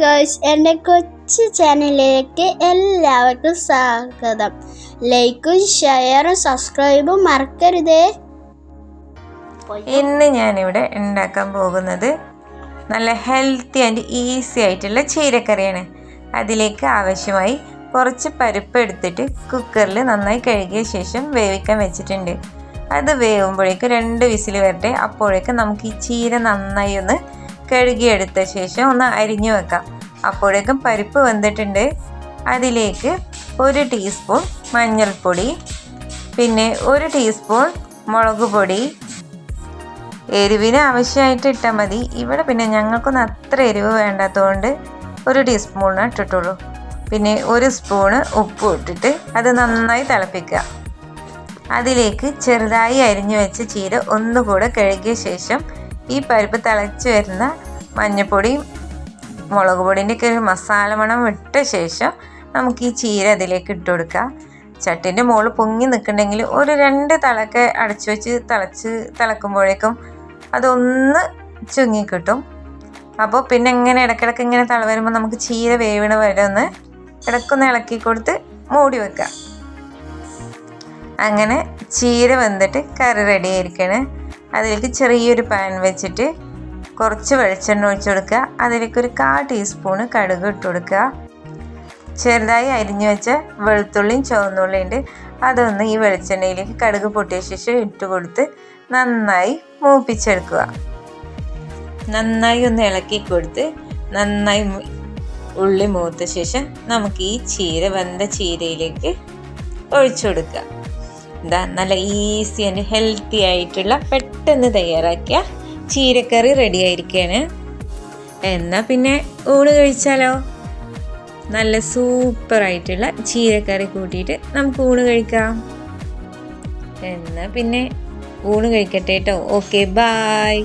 Girls എന്റെ കൊച്ചു ചാനലിലേക്ക് എല്ലാവർക്കും സ്വാഗതം. ലൈക്കും ഷെയറും സബ്സ്ക്രൈബും മറക്കരുതേ. ഇന്ന് ഞാനിവിടെ ഉണ്ടാക്കാൻ പോകുന്നത് നല്ല ഹെൽത്തി ആൻഡ് ഈസി ആയിട്ടുള്ള ചീരക്കറിയാണ്. അതിലേക്ക് ആവശ്യമായി കുറച്ച് പരിപ്പ് എടുത്തിട്ട് കുക്കറിൽ നന്നായി കഴുകിയ ശേഷം വേവിക്കാൻ വെച്ചിട്ടുണ്ട്. അത് വേവുമ്പോഴേക്ക് രണ്ട് വിസിൽ വരട്ടെ. അപ്പോഴേക്ക് നമുക്ക് ഈ ചീര നന്നായി ഒന്ന് കഴുകിയെടുത്ത ശേഷം ഒന്ന് അരിഞ്ഞു വെക്കാം. അപ്പോഴേക്കും പരിപ്പ് വെന്തിട്ടുണ്ട്. അതിലേക്ക് ഒരു ടീസ്പൂൺ മഞ്ഞൾപ്പൊടി പിന്നെ ഒരു ടീസ്പൂൺ മുളക് പൊടി. എരിവിന് ആവശ്യമായിട്ട് ഇട്ടാൽ മതി. ഇവിടെ പിന്നെ ഞങ്ങൾക്കൊന്നും അത്ര എരിവ് വേണ്ടാത്തതുകൊണ്ട് ഒരു ടീസ്പൂണ് ഇട്ടിട്ടുള്ളൂ. പിന്നെ ഒരു സ്പൂണ് ഉപ്പ് ഇട്ടിട്ട് അത് നന്നായി തിളപ്പിക്കുക. അതിലേക്ക് ചെറുതായി അരിഞ്ഞു വെച്ച ചീര ഒന്നുകൂടെ കഴുകിയ ശേഷം ഈ പരിപ്പ് തിളച്ച് വരുന്ന മഞ്ഞൾപ്പൊടിയും മുളക് പൊടിന്റെ ഒക്കെ ഒരു മസാല മണം വിട്ട ശേഷം നമുക്ക് ഈ ചീര അതിലേക്ക് ഇട്ട് കൊടുക്കുക ചട്ടിന്റെ മുകളിൽ പൊങ്ങി നിൽക്കുന്നുണ്ടെങ്കിൽ ഒരു രണ്ട് തിളക്കെ അടച്ചു വെച്ച് തിളച്ച് തിളക്കുമ്പോഴേക്കും അതൊന്ന് ചുങ്ങിക്കിട്ടും അപ്പോൾ പിന്നെ ഇങ്ങനെ ഇടയ്ക്കിടയ്ക്ക് ഇങ്ങനെ തള വരുമ്പോൾ നമുക്ക് ചീര വേവണ വരെ ഒന്ന് ഇടയ്ക്കൊന്ന് ഇളക്കി കൊടുത്ത് മൂടി വെക്കാം. അങ്ങനെ ചീര വെന്തിട്ട് കറി റെഡി ആയിരിക്കണ്. അതിലേക്ക് ചെറിയൊരു പാൻ വെച്ചിട്ട് കുറച്ച് വെളിച്ചെണ്ണ ഒഴിച്ചു കൊടുക്കുക. അതിലേക്ക് ഒരു കാ ടീസ്പൂണ് കടുക് ഇട്ട് കൊടുക്കുക. ചെറുതായി അരിഞ്ഞു വെച്ച വെളുത്തുള്ളിയും ചുവന്നുള്ളിയും ഉണ്ട്. അതൊന്ന് ഈ വെളിച്ചെണ്ണയിലേക്ക് കടുക് പൊട്ടിയ ശേഷം ഇട്ട് കൊടുത്ത് നന്നായി മൂപ്പിച്ചെടുക്കുക. നന്നായി ഒന്ന് ഇളക്കി കൊടുത്ത് നന്നായി ഉള്ളി മൂത്ത ശേഷം നമുക്ക് ഈ ചീര വെന്ത ചീരയിലേക്ക് ഒഴിച്ചു കൊടുക്കുക. എന്താ നല്ല ഈസി ആൻഡ് ഹെൽത്തി ആയിട്ടുള്ള പെട്ടെന്ന് തയ്യാറാക്കിയ ചീരക്കറി റെഡി ആയിരിക്കുകയാണ് എന്നാൽ പിന്നെ ഊണ് കഴിച്ചാലോ? നല്ല സൂപ്പറായിട്ടുള്ള ചീരക്കറി കൂട്ടിയിട്ട് നമുക്ക് ഊണ് കഴിക്കാം. എന്നാൽ പിന്നെ ഊണ് കഴിക്കട്ടെ കേട്ടോ ഓക്കെ ബായ്